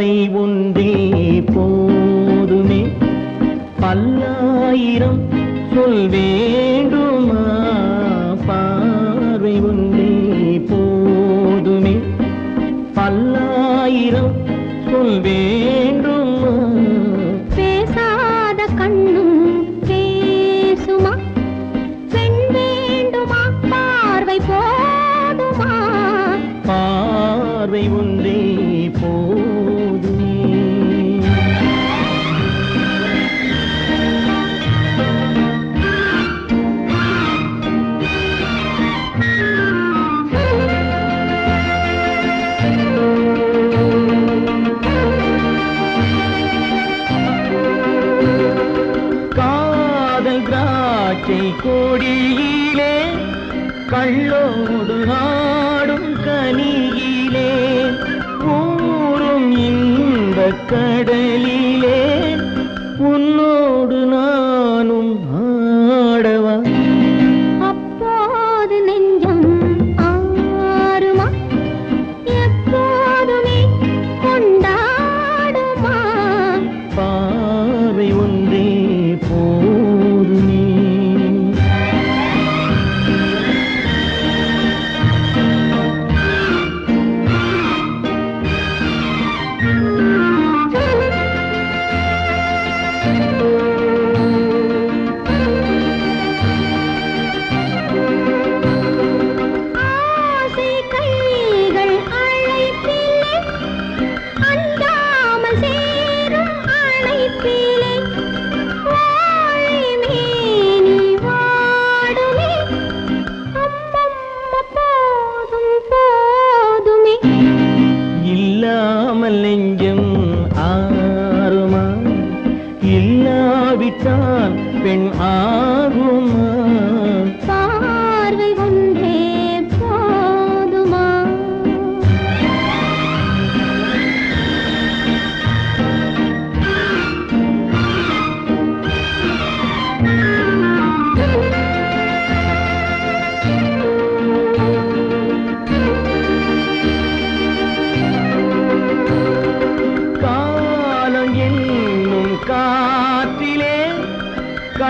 பார்வை ஒன்றே போதுமே. பல்லாயிரம் சொல் வேண்டுமா? பார்வை ஒன்றே போதுமே. பல்லாயிரம் சொல் வேண்டுமா? பேசாத கண்ணும் பேசுமா? பெண் வேண்டுமா? பார்வை போதுமா? பார்வை ஒன்றே கொடியிலே கள்ளோடு ஆடும் கனியிலே ஊரும் இந்த கடலிலே உன்னோடு நானும் நெஞ்சம் ஆறுமா? இல்லாவிட்டால் பெண் ஆகுமா?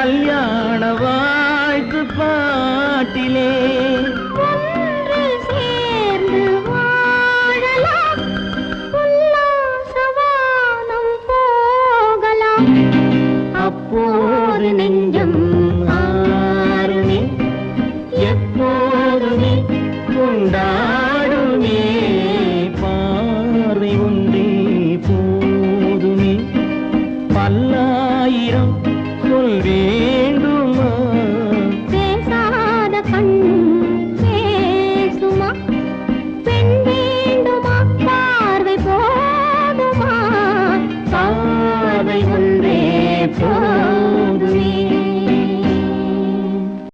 கல்யாண வாழ்த்து பாட்டிலே. போகலாம். அப்போது நெஞ்ச